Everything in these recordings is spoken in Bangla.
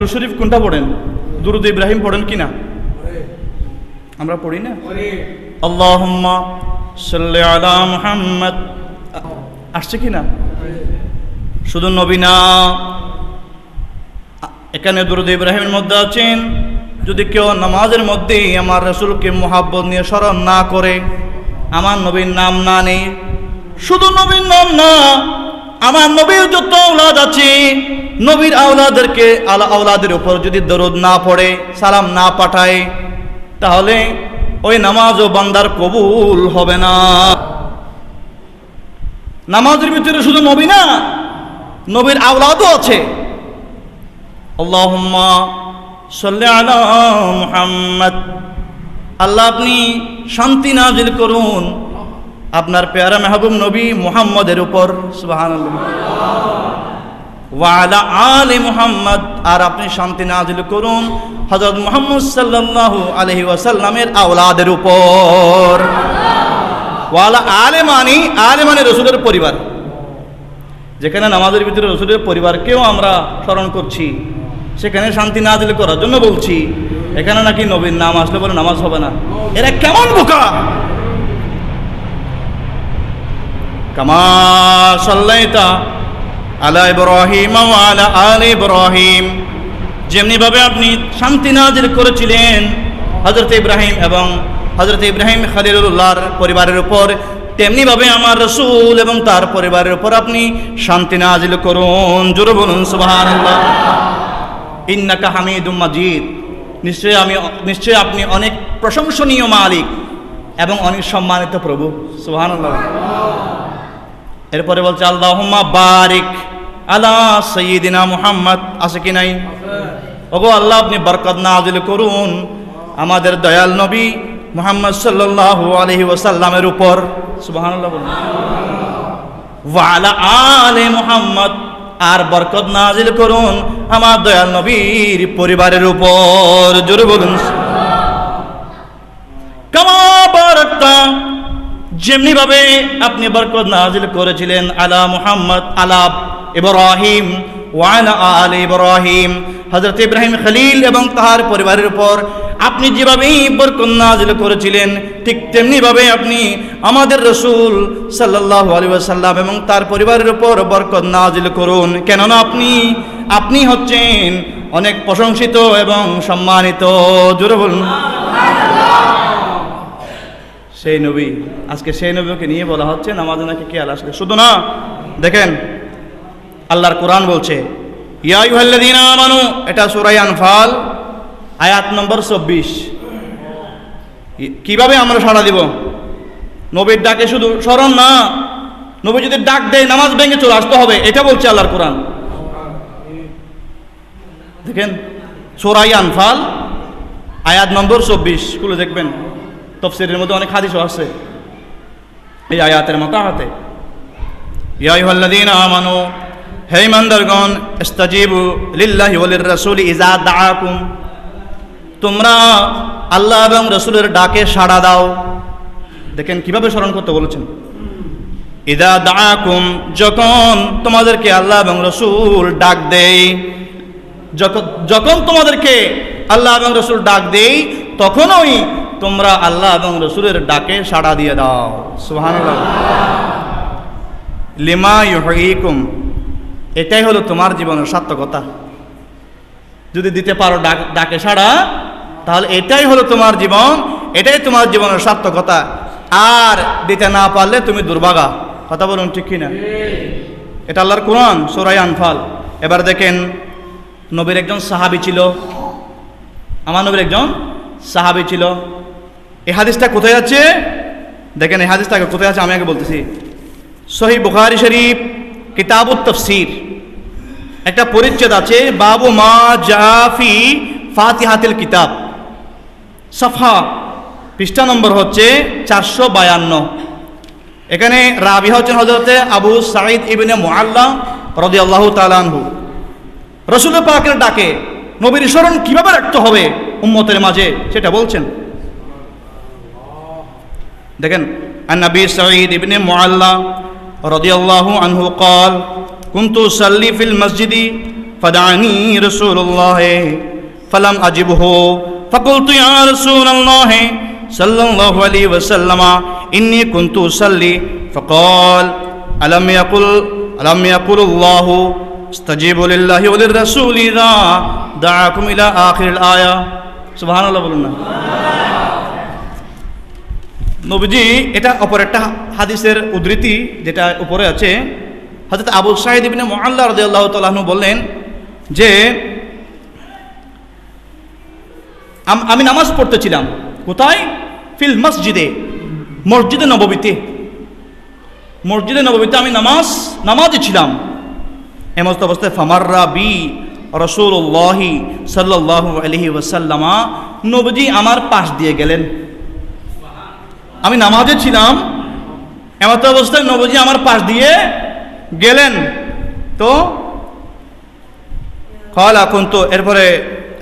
শরীফ কোনটা পড়েন? দুরুদ ইব্রাহিম পড়েন কি না আমরা পড়ি না? আল্লাহুম্মা সাল্লি আলা মুহাম্মদ। আসছে কি না শুধু নবী না। এখানে দুরুদ ইব্রাহিমের মধ্যে আছেন। যদি কেউ নামাজের মধ্যেই আমার রসুলকে মোহাব্বত নিয়ে স্মরণ না করে আমার নবীর নাম না নেই শুধু নবীর নাম না আমার নবীর যত আওলাদ আছে, নবীর আওলাদেরকে আলা আওলাদের উপর যদি দরুদ না পড়ে, সালাম না পাঠায়, তাহলে ওই নামাজ ও বান্দার কবুল হবে না। নামাজের ভিতরে শুধু নবী না, নবীর আওলাদও আছে। আল্লাহুম্মা আল্লাহ আপনি শান্তি নাজিল করুন। আপনার পেয়ারা মেহবুব নবী মুহাম্মদের উপর, সুবহানাল্লাহ। ওয়ালা আলে মুহাম্মদ, আর আপনি শান্তি নাজিল করুন হযরত মুহাম্মদ সাল্লাল্লাহু আলাইহি ওয়াসাল্লামের আওলাদের উপর। ওয়ালা আলে মানি, আলে মানে রসুলের পরিবার। যেখানে নামাজের ভিতরে রসুলের পরিবারকেও আমরা স্মরণ করছি, সেখানে শান্তি নাজিল করার জন্য বলছি, এখানে নাকি নবীর নাম আসলে বলে নামাজ হবে না। এরা কেমন বোকা? কামা সাল্লাইতা আলা ইব্রাহিম আলা আলি ইব্রাহিম। যেমনিভাবে আপনি শান্তি নাজিল করেছিলেন হজরত ইব্রাহিম এবং হজরত ইব্রাহিম খালিলুল্লাহর পরিবারের উপর, তেমনিভাবে আমার রসুল এবং তার পরিবারের উপর আপনি শান্তি নাজিল করুন। জোরে বলুন, সুবহানাল্লাহ। ইন্নাকা হামিদুম মাজিদ। নিশ্চয়ই আমি নিশ্চয়ই আপনি অনেক প্রশংসনীয় মালিক এবং অনেক সম্মানিত প্রভু। সুবহানাল্লাহ। এরপরে বলছে আল্লাহুম্মা বারিক আলা সৈয়দিনা মুহাম্মদ। আছে কি নাই? ওগো আল্লাহ আপনি বরকত নাজিল করুন আমাদের দয়াল নবী মুহাম্মদ সাল্লাল্লাহু আলাইহি ওয়াসাল্লামের উপর। সুবহানাল্লাহ বলুন। ওয়ালা আলে মুহাম্মদ। আর বরকত নাজিল করুন আমার দয়াল নবীর পরিবারের উপর। জোরে বলুন। যেমনি ভাবে আপনি বরকত নাজিল করেছিলেন আলা মুহাম্মদ, আলা ইব্রাহিম ওয়ালা আল ইব্রাহিম। হযরত ইব্রাহিম খলিল এবং তাহার পরিবারের উপর আপনি যেভাবে বরকত নাজিল করেছিলেন, ঠিক তেমনি ভাবে আপনি আমাদের রসুল সাল্লাল্লাহু আলাইহি ওয়াসাল্লাম এবং তার পরিবারের উপর বরকত নাজিল করুন। কেননা আপনি আপনি হচ্ছেন অনেক প্রশংসিত এবং সম্মানিত। জোরে বলুন। সেই নবী। আজকে সেই নবীকে নিয়ে বলা হচ্ছে নামাজে নাকি খেয়াল আসলে শুধু না, দেখেন, আল্লাহর কোরআন বলছে, ইয়া ইউহাল্লাযীনা আমানু এটা সূরা আনফাল, আয়াত নম্বর চব্বিশ। কীভাবে আমরা সাড়া দিব? নবীর ডাকে শুধু স্মরণ না, নবী যদি ডাক দেয়, নামাজ ভেঙে চলে আসতে হবে, এটা বলছে আল্লাহর কোরআন। দেখেন সোরাই আনফাল, আয়াত নম্বর চব্বিশ, খুলে দেখবেন। তফসিরের মধ্যে অনেক হাদিসও আছে। এই আয়াতের মতো হাতে ইয়াইহাল্লাযীনা আমানু, হে ইমানদারগণ, ইস্তাজিবু লিল্লাহি ওয়ালির রাসূলি ইজা দাআকুম। তোমরা আল্লাহ এবং রসুলের ডাকে সাড়া দাও। দেখেন কীভাবে স্মরণ করতে বলেছেন। ইদা দাআকুম, যখন তোমাদেরকে আল্লাহ এবং রসুল ডাক দেই যখন যখন তোমাদেরকে আল্লাহ এবং রসুল ডাক দেই তখনই তোমরা আল্লাহ এবং রসুলের ডাকে সাড়া দিয়ে দাও। সুবহানাল্লাহ। লিমা ইউহয়িকুম এটাই হলো তোমার জীবনের সার্থকতা। যদি দিতে পারো ডাক ডাকে সাড়া, তাহলে এটাই হলো তোমার জীবন, এটাই তোমার জীবনের সার্থকতা। আর দিতে না পারলে তুমি দুর্ভাগা। কথা বলুন ঠিক কিনা? এটা আল্লাহর কোরআন সোরাই আনফাল। এবার দেখেন, নবীর একজন সাহাবি ছিল। আমার নবীর একজন সাহাবি ছিল। এই হাদিসটা কোথায় আছে দেখেন, এই হাদিসটা কোথায় আছে আমি আগে বলতেছি। সহি বুখারি শরীফ, কিতাবুত তফসির। একটা পরিচ্ছেদ আছে, বাবু মা জাফি ফাতিহাতিল কিতাব। সফা পৃষ্ঠা নম্বর হচ্ছে চারশো বায়ান্ন। এখানে রাবি হচ্ছেন হজরতে আবু সাঈদ ইবিনে মোয়াল্লা রদি আল্লাহ তালানহু রসুল পাকের ডাকে নবীর স্মরণ কীভাবে রাখতে হবে উম্মতের মাঝে, সেটা বলছেন। দেখেন النبي سعيد بن معلى رضي الله عنه قال كنت أصلي في المسجد فدعني رسول الله فلم أجبه فقلت يا رسول الله صلى الله عليه وسلم إني كنت أصلي فقال ألم يقل ألم يقل الله استجيبوا لله وللرسول إذا دعاكم إلى آخر الآية سبحان الله বলুন না নবীজি, এটা অপর একটা হাদিসের উদ্ধৃতি যেটা উপরে আছে। হযরত আবু সাইদ ইবনে মুআল্লা রাদিয়াল্লাহু তাআলা বললেন যে, আমি নামাজ পড়তেছিলাম। কোথায়? ফিল মসজিদে মসজিদে নববীতে। মসজিদে নববীতে আমি নামাজ, নামাজে ছিলাম। এমস্ত অবস্থায় ফামাররা বি রসুল্লাহি সাল্লাহ আলহি ওসাল্লামা নবজি আমার পাশ দিয়ে গেলেন। আমি নামাজে ছিলাম, এমত অবস্থায় নবজি আমার পাশ দিয়ে গেলেন। তো কল এখন তো এরপরে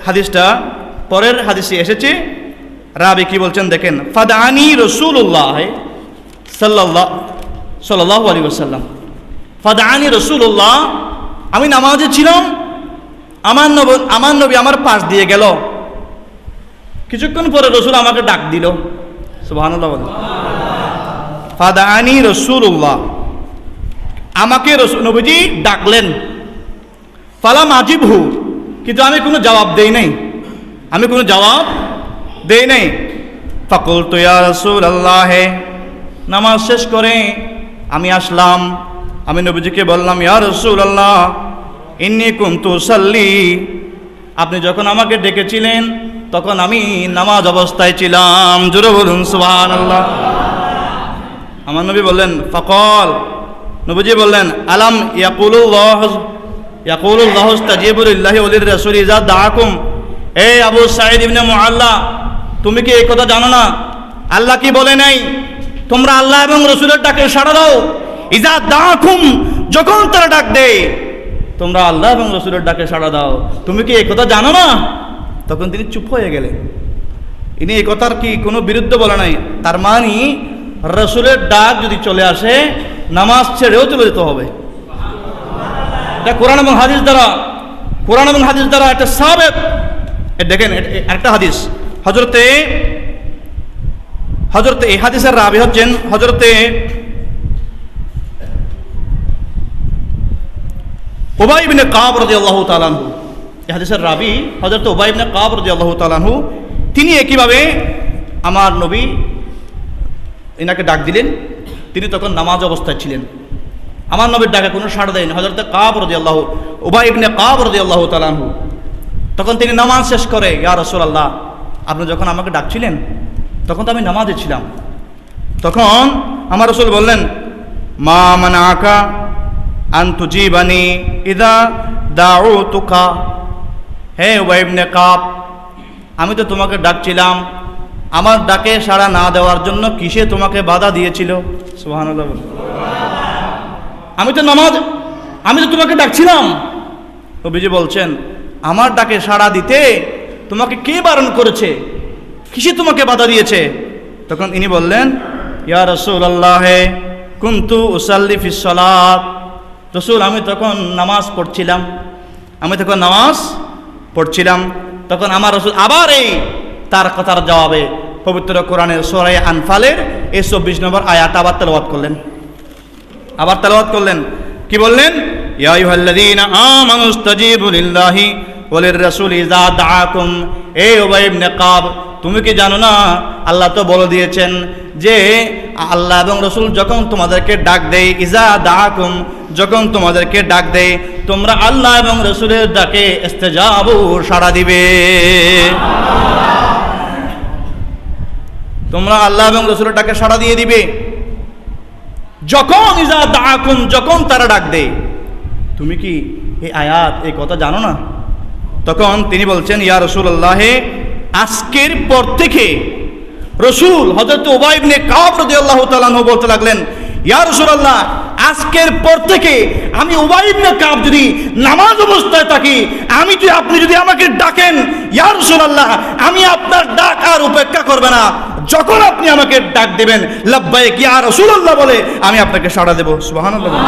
হাদিসটা, পরের হাদিসে এসেছে। রাবি কি বলছেন দেখেন ফাদানি রসুল্লাহ সাল্লাহ সাল্লাহ আলী ওসাল্লাম ফাদানি রসুল্লাহ আমি নামাজে ছিলাম, আমার নব আমার নবী আমার পাশ দিয়ে গেল। কিছুক্ষণ পরে রসুল আমাকে ডাক দিল। ফাদানি রসুল্লাহ আমাকে নবীজি ডাকলেন। ফালাম আজিব হু কিন্তু আমি কোনো জবাব দেই নাই। আমি কোনো জবাব দেই নাই। ফাকুল তো ইয়া রসুল আল্লাহ নামাজ শেষ করে আমি আসলাম। আমি নবীজিকে বললাম, ইয়া রসুল আল্লাহ ইন্নি কুন্তু সাল্লি আপনি যখন আমাকে ডেকেছিলেন তখন আমি নামাজ অবস্থায় ছিলাম। জোরে বলুন সুবহান আল্লাহ আমার নবী বললেন, ফকল। নবীজি বললেন, আলাম ইয়াকুলুল্লাহ ইয়াকুলুল্লাহ তাজিবুলিল্লাহি ওলির রাসূল ইজা দাআকুম। এই আবু সাঈদ ইবনে মুআল্লা, তুমি কি এই কথা জানো না? আল্লাহ কি বলে নাই? তোমরা আল্লাহ এবং রসুলের ডাকে সাড়া দাও। ইজা দাআকুম, যখন তারা ডাক দেয়, তোমরা আল্লাহ এবং রসুলের ডাকে সাড়া দাও। তুমি কি এই কথা জানো না? তখন তিনি চুপ হয়ে গেলেন। ইনি এই কথার কি কোনো বিরুদ্ধ বলে নাই? তার মানে রসুলের ডাক যদি চলে আসে, নামাজ ছেড়েও চলে যেতে হবে। কোরআন এবং হাদিস দ্বারা, কোরআন এবং হাদিস দ্বারা একটা সাবেক। দেখেন একটা হাদিস। হজরতে হজরতে এই হাদিসের রাবি হচ্ছেন হজরতে ওবাই বিনে কাব রাদিয়াল্লাহু তাআলা আনহু। এই হাদিসের রাবি হযরত ওবাই ইবনে কাব রাদিয়াল্লাহু তাআলা আনহু, তিনি একইভাবে আমার নবী এনাকে ডাক দিলেন। তিনি তখন নামাজ অবস্থায় ছিলেন। আমার নবীর ডাকে কোনো সাড়া দেয়নি। হযরত কাব রাদিয়াল্লাহু ওবাই ইবনে কাব রাদিয়াল্লাহু তাআলা আনহু, তখন তিনি নামাজ শেষ করে, ইয়া আল্লাহ আপনি যখন আমাকে ডাকছিলেন, তখন তো আমি নামাজে ছিলাম। তখন আমার রসুল বললেন, মা মানে আঁকা আন্তুজিবানি ইদা দাও তুকা হে ওয়াইবনে কাপ আমি তো তোমাকে ডাকছিলাম। আমার ডাকে সাড়া না দেওয়ার জন্য কিসে তোমাকে বাধা দিয়েছিল? বলুন। আমি তো নামাজ, আমি তো তোমাকে ডাকছিলাম। নবীজি বলছেন, আমার ডাকে সাড়া দিতে তোমাকে কে বারণ করেছে? কিসে তোমাকে বাধা দিয়েছে? তখন ইনি বললেন, ইয়া রসুল আল্লাহ কুন্তু উসাল্লি ফিসলাত রসুল, আমি তখন নামাজ পড়ছিলাম। আমি তখন নামাজ পড়ছিলাম, তখন আমার রসুল আবার এই তার কথার জবাবে পবিত্র কোরআনের সোরাই আনফালের এই চব্বিশ নম্বর আয়াত আবার তেলাওয়াত করলেন। আবার তেলাওয়াত করলেন। কি বললেন? তুমি কি জানো না, আল্লাহ তো বলে দিয়েছেন যে আল্লাহ এবং রসুল যখন তোমাদেরকে ডাক দেয় ইজা দাআকুম যখন তোমাদেরকে ডাক দেয়, তোমরা আল্লাহ এবং রসুলের ডাকে ইস্তেজাবু সাড়া দিবে। তোমরা আল্লাহ এবং রসুলের ডাকে সাড়া দিয়ে দিবে। যখন ইজা যখন তারা ডাক দেয়, তুমি কি এই আয়াত, এই কথা জানো না? তখন তিনি বলছেন, ইয়া রসুল্লাহ আজকের পর থেকে রসুল হজরত ওবাইবনে কাব রদি আল্লাহ তালাহ বলতে লাগলেন, ইয়া রসুল্লাহ আজকের পর থেকে আমি ওয়াইবনে কাব যদি নামাজ অবস্থায় থাকি, আমি যদি আপনি যদি আমাকে ডাকেন, ইয়া রসুল্লাহ আমি আপনার ডাক আর উপেক্ষা করবে না যখন আপনি আমাকে ডাক দেবেন, লাব্বাইক, ইয়া রসুল্লাহ বলে, আমি আপনাকে সাড়া দেবো বলুন।